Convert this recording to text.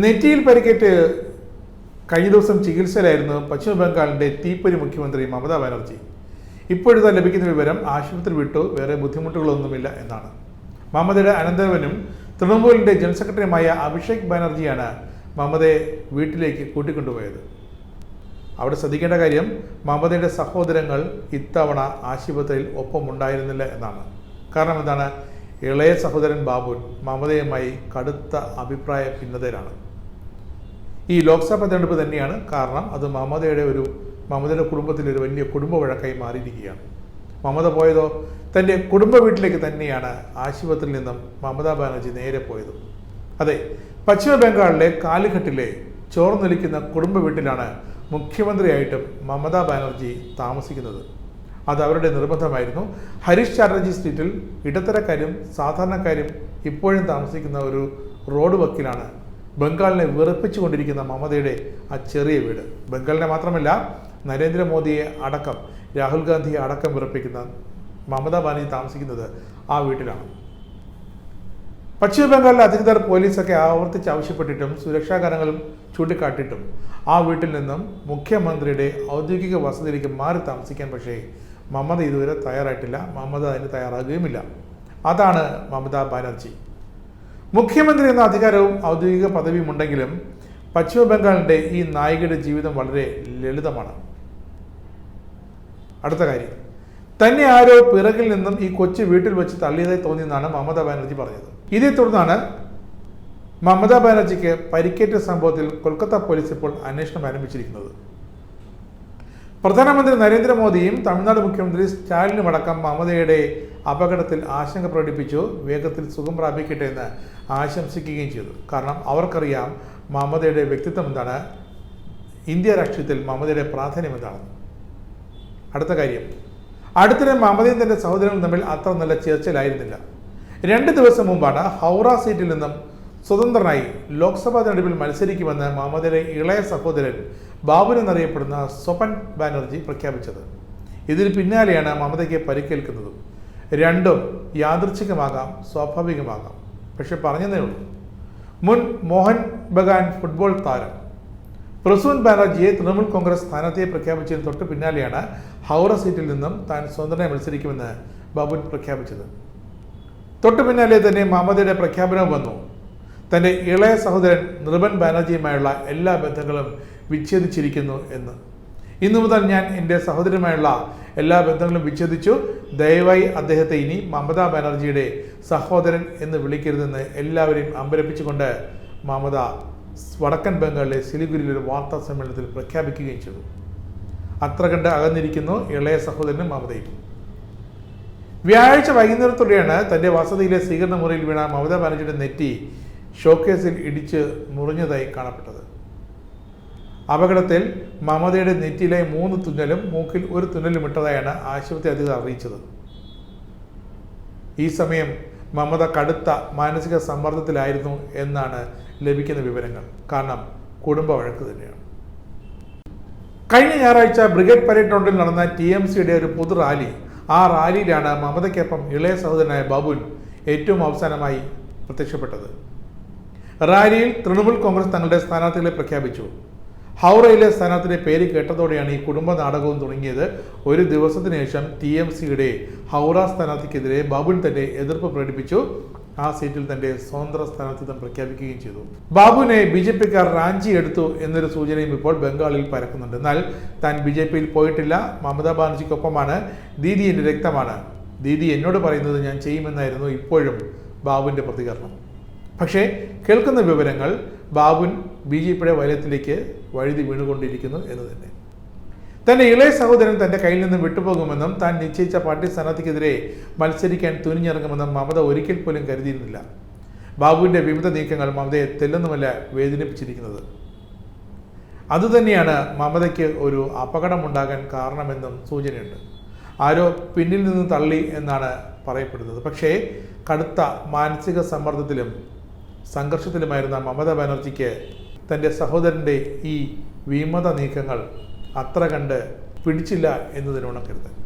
നെറ്റിയിൽ പരിക്കേറ്റ് കഴിഞ്ഞ ദിവസം ചികിത്സയിലായിരുന്നു പശ്ചിമ ബംഗാളിന്റെ തീപ്പൊരി മുഖ്യമന്ത്രി മമതാ ബാനർജി. ഇപ്പോഴത്തെ ലഭിക്കുന്ന വിവരം ആശുപത്രി വിട്ടു വേറെ ബുദ്ധിമുട്ടുകളൊന്നുമില്ല എന്നാണ്. മമതയുടെ അനന്തരവനും തൃണമൂലിന്റെ ജനറൽ സെക്രട്ടറിയുമായ അഭിഷേക് ബാനർജിയാണ് മമതയെ വീട്ടിലേക്ക് കൂട്ടിക്കൊണ്ടുപോയത്. അവിടെ ശ്രദ്ധിക്കേണ്ട കാര്യം മമതയുടെ സഹോദരങ്ങൾ ഇത്തവണ ആശുപത്രിയിൽ ഒപ്പമുണ്ടായിരുന്നില്ല എന്നാണ്. കാരണം എന്താണ്? ഇളയ സഹോദരൻ ബാബുൻ മമതയുമായി കടുത്ത അഭിപ്രായ ഭിന്നതയിലാണ്. ഈ ലോക്സഭാ തെരഞ്ഞെടുപ്പ് തന്നെയാണ് കാരണം അത് മമതയുടെ ഒരു മമതയുടെ കുടുംബത്തിൽ ഒരു വലിയ കുടുംബ വഴക്കായി മാറിയിരിക്കുകയാണ്. മമത പോയതോ തന്റെ കുടുംബ വീട്ടിലേക്ക് തന്നെയാണ് ആശുപത്രിയിൽ നിന്നും മമതാ ബാനർജി നേരെ പോയത്. അതെ പശ്ചിമ ബംഗാളിലെ കാലിഘട്ടിലെ ചോർന്നൊലിക്കുന്ന കുടുംബ വീട്ടിലാണ് മുഖ്യമന്ത്രിയായിട്ടും മമതാ ബാനർജി താമസിക്കുന്നത്. അത് അവരുടെ നിർബന്ധമായിരുന്നു. ഹരീഷ് ചാറ്റർജി സ്ട്രീറ്റിൽ ഇടത്തരക്കാരും സാധാരണക്കാരും ഇപ്പോഴും താമസിക്കുന്ന ഒരു റോഡ് വക്കിലാണ് ബംഗാളിനെ വിറപ്പിച്ചുകൊണ്ടിരിക്കുന്ന മമതയുടെ ആ ചെറിയ വീട്. ബംഗാളിനെ മാത്രമല്ല നരേന്ദ്രമോദിയെ അടക്കം രാഹുൽ ഗാന്ധിയെ അടക്കം വിറപ്പിക്കുന്ന മമതാ ബാനർജി താമസിക്കുന്നത് ആ വീട്ടിലാണ്. പശ്ചിമ ബംഗാളിലെ അധികൃതർ പോലീസൊക്കെ ആവർത്തിച്ച് ആവശ്യപ്പെട്ടിട്ടും സുരക്ഷാ കാരണങ്ങളും ചൂണ്ടിക്കാട്ടിയിട്ടും ആ വീട്ടിൽ നിന്നും മുഖ്യമന്ത്രിയുടെ ഔദ്യോഗിക വസതിയിലേക്ക് മാറി താമസിക്കാൻ പക്ഷേ മമത ഇതുവരെ തയ്യാറായിട്ടില്ല മമത അതിന് തയ്യാറാകുകയുമില്ല. അതാണ് മമതാ ബാനർജി. മുഖ്യമന്ത്രി എന്ന അധികാരവും ഔദ്യോഗിക പദവിയും ഉണ്ടെങ്കിലും പശ്ചിമ ബംഗാളിന്റെ ഈ നായികയുടെ ജീവിതം വളരെ ലളിതമാണ്. അടുത്ത കാര്യം. തന്നെ ആരോ പിറകിൽ നിന്നും ഈ കൊച്ചു വീട്ടിൽ വെച്ച് തള്ളിയതായി തോന്നിയെന്നാണ് മമതാ ബാനർജി പറഞ്ഞത്. ഇതേ തുടർന്നാണ് മമതാ ബാനർജിക്ക് പരിക്കേറ്റ സംഭവത്തിൽ കൊൽക്കത്ത പോലീസ് ഇപ്പോൾ അന്വേഷണം ആരംഭിച്ചിരിക്കുന്നത്. പ്രധാനമന്ത്രി നരേന്ദ്രമോദിയും തമിഴ്നാട് മുഖ്യമന്ത്രി സ്റ്റാലിനും അടക്കം മമതയുടെ അപകടത്തിൽ ആശങ്ക പ്രകടിപ്പിച്ചു. വേഗത്തിൽ സുഖം പ്രാപിക്കട്ടെ എന്ന് ആശംസിക്കുകയും ചെയ്തു. കാരണം അവർക്കറിയാം മമതയുടെ വ്യക്തിത്വം എന്താണ്. ഇന്ത്യ രാഷ്ട്രീയത്തിൽ മമതയുടെ പ്രാധാന്യം എന്താണെന്ന് അടുത്ത കാര്യം. അടുത്തിടെ മമതയും തന്റെ സഹോദരനും തമ്മിൽ അത്ര നല്ല ചേർച്ചയിലായിരുന്നില്ല. രണ്ട് ദിവസം മുമ്പാണ് ഹൗറ സീറ്റിൽ നിന്നും സ്വതന്ത്രനായി ലോക്സഭാ തെരഞ്ഞെടുപ്പിൽ മത്സരിക്കുമെന്ന് മമതയുടെ ഇളയ സഹോദരൻ ബാബുൻ എന്നറിയപ്പെടുന്ന സ്വപൻ ബാനർജി പ്രഖ്യാപിച്ചത്. ഇതിന് പിന്നാലെയാണ് മമതയ്ക്ക് പരിക്കേൽക്കുന്നതും. രണ്ടും യാദൃച്ഛികമാകാം സ്വാഭാവികമാകാം. പക്ഷെ പറഞ്ഞതേ ഉള്ളൂ. മുൻ മോഹൻ ബഗാൻ ഫുട്ബോൾ താരം. പ്രസൂൻ ബാനർജിയെ തൃണമൂൽ കോൺഗ്രസ് സ്ഥാനാർത്ഥിയെ പ്രഖ്യാപിച്ചതിന് തൊട്ട് പിന്നാലെയാണ് ഹൗറ സീറ്റിൽ നിന്നും താൻ സ്വതന്ത്രനെ മത്സരിക്കുമെന്ന് ബാബുൻ പ്രഖ്യാപിച്ചത്. തൊട്ടു പിന്നാലെ തന്നെ മമതയുടെ പ്രഖ്യാപനവും വന്നു. തന്റെ ഇളയ സഹോദരൻ നിർബൻ ബാനർജിയുമായുള്ള എല്ലാ ബന്ധങ്ങളും വിച്ഛേദിച്ചിരിക്കുന്നു എന്ന്. ഇന്നു മുതൽ ഞാൻ എന്റെ സഹോദരനുമായുള്ള എല്ലാ ബന്ധങ്ങളും വിച്ഛേദിച്ചു. ദയവായി അദ്ദേഹത്തെ ഇനി മമതാ ബാനർജിയുടെ സഹോദരൻ എന്ന് വിളിക്കരുതെന്ന് എല്ലാവരെയും അമ്പരപ്പിച്ചുകൊണ്ട് മമത വടക്കൻ ബംഗാളിലെ സിലിഗുരിയിൽ ഒരു വാർത്താ സമ്മേളനത്തിൽ പ്രഖ്യാപിക്കുകയും ചെയ്തു. അത്ര കണ്ട് അകന്നിരിക്കുന്നു ഇളയ സഹോദരനും മമതയും. വ്യാഴാഴ്ച വൈകുന്നേരത്തോടെയാണ് തന്റെ വസതിയിലെ സ്വീകരണ മുറിയിൽ വീണ മമതാ ബാനർജിയുടെ നെറ്റി ഷോക്കേസിൽ ഇടിച്ച് മുറിഞ്ഞതായി കാണപ്പെട്ടത്. അപകടത്തിൽ മമതയുടെ നെറ്റിയിലെ മൂന്ന് തുന്നലും മൂക്കിൽ ഒരു തുന്നലും ഇട്ടതായാണ് ആശുപത്രി അധികൃതർ അറിയിച്ചത്. ഈ സമയം മമത കടുത്ത മാനസിക സമ്മർദ്ദത്തിലായിരുന്നു എന്നാണ് ലഭിക്കുന്ന വിവരങ്ങൾ. കാരണം കുടുംബ വഴക്ക് തന്നെയാണ്. കഴിഞ്ഞ ഞായറാഴ്ച ബ്രിഗേഡ് പരേഡ് റൗണ്ടിൽ നടന്ന ടി എം സിയുടെ ഒരു പൊതു റാലി ആ റാലിയിലാണ് മമതയ്ക്കൊപ്പം ഇളയ സഹോദരനായ ബാബുൻ ഏറ്റവും അവസാനമായി പ്രത്യക്ഷപ്പെട്ടത്. റാലിയിൽ തൃണമൂൽ കോൺഗ്രസ് തങ്ങളുടെ സ്ഥാനാർത്ഥികളെ പ്രഖ്യാപിച്ചു. ഹൗറയിലെ സ്ഥാനാർത്ഥിയുടെ പേര് കേട്ടതോടെയാണ് ഈ കുടുംബ നാടകവും തുടങ്ങിയത്. ഒരു ദിവസത്തിന് ശേഷം ടി എം സിയുടെ ഹൗറ സ്ഥാനാർത്ഥിക്കെതിരെ ബാബുൻ തന്റെ എതിർപ്പ് പ്രകടിപ്പിച്ചു. ആ സീറ്റിൽ തന്റെ സ്വതന്ത്ര സ്ഥാനാർത്ഥിത്വം പ്രഖ്യാപിക്കുകയും ചെയ്തു. ബാബുവിനെ ബി ജെ പിക്കാർ റാഞ്ചി എടുത്തു എന്നൊരു സൂചനയും ഇപ്പോൾ ബംഗാളിൽ പരക്കുന്നുണ്ട്. എന്നാൽ താൻ ബി ജെ പിയിൽ പോയിട്ടില്ല. മമതാ ബാനർജിക്കൊപ്പമാണ്. ദീദി എന്റെ രക്തമാണ്. ദീദി എന്നോട് പറയുന്നത് ഞാൻ ചെയ്യുമെന്നായിരുന്നു ഇപ്പോഴും ബാബുവിന്റെ പ്രതികരണം. പക്ഷേ കേൾക്കുന്ന വിവരങ്ങൾ ബാബുൻ ബി ജെ പിയുടെ വലയത്തിലേക്ക് വഴുതി വീണുകൊണ്ടിരിക്കുന്നു എന്ന് തന്നെ. തന്റെ ഇളയ സഹോദരൻ തന്റെ കയ്യിൽ നിന്ന് വിട്ടുപോകുമെന്നും താൻ നിശ്ചയിച്ച പാർട്ടി സ്ഥാനാർത്ഥിക്കെതിരെ മത്സരിക്കാൻ തുനിഞ്ഞിറങ്ങുമെന്നും മമത ഒരിക്കൽ പോലും കരുതിയിരുന്നില്ല. ബാബുവിന്റെ വിവിധ നീക്കങ്ങൾ മമതയെ തെല്ലൊന്നുമല്ല വേദനിപ്പിച്ചിരിക്കുന്നത്. അതുതന്നെയാണ് മമതയ്ക്ക് ഒരു അപകടമുണ്ടാകാൻ കാരണമെന്നും സൂചനയുണ്ട്. ആരോ പിന്നിൽ നിന്ന് തള്ളി എന്നാണ് പറയപ്പെടുന്നത്. പക്ഷേ കടുത്ത മാനസിക സമ്മർദ്ദത്തിലും സംഘർഷത്തിലുമായിരുന്ന മമതാ ബാനർജിക്ക് തന്റെ സഹോദരന്റെ ഈ വിമത നീക്കങ്ങൾ അത്ര കണ്ട് പിടിച്ചില്ല എന്നതിനുണക്കരുത്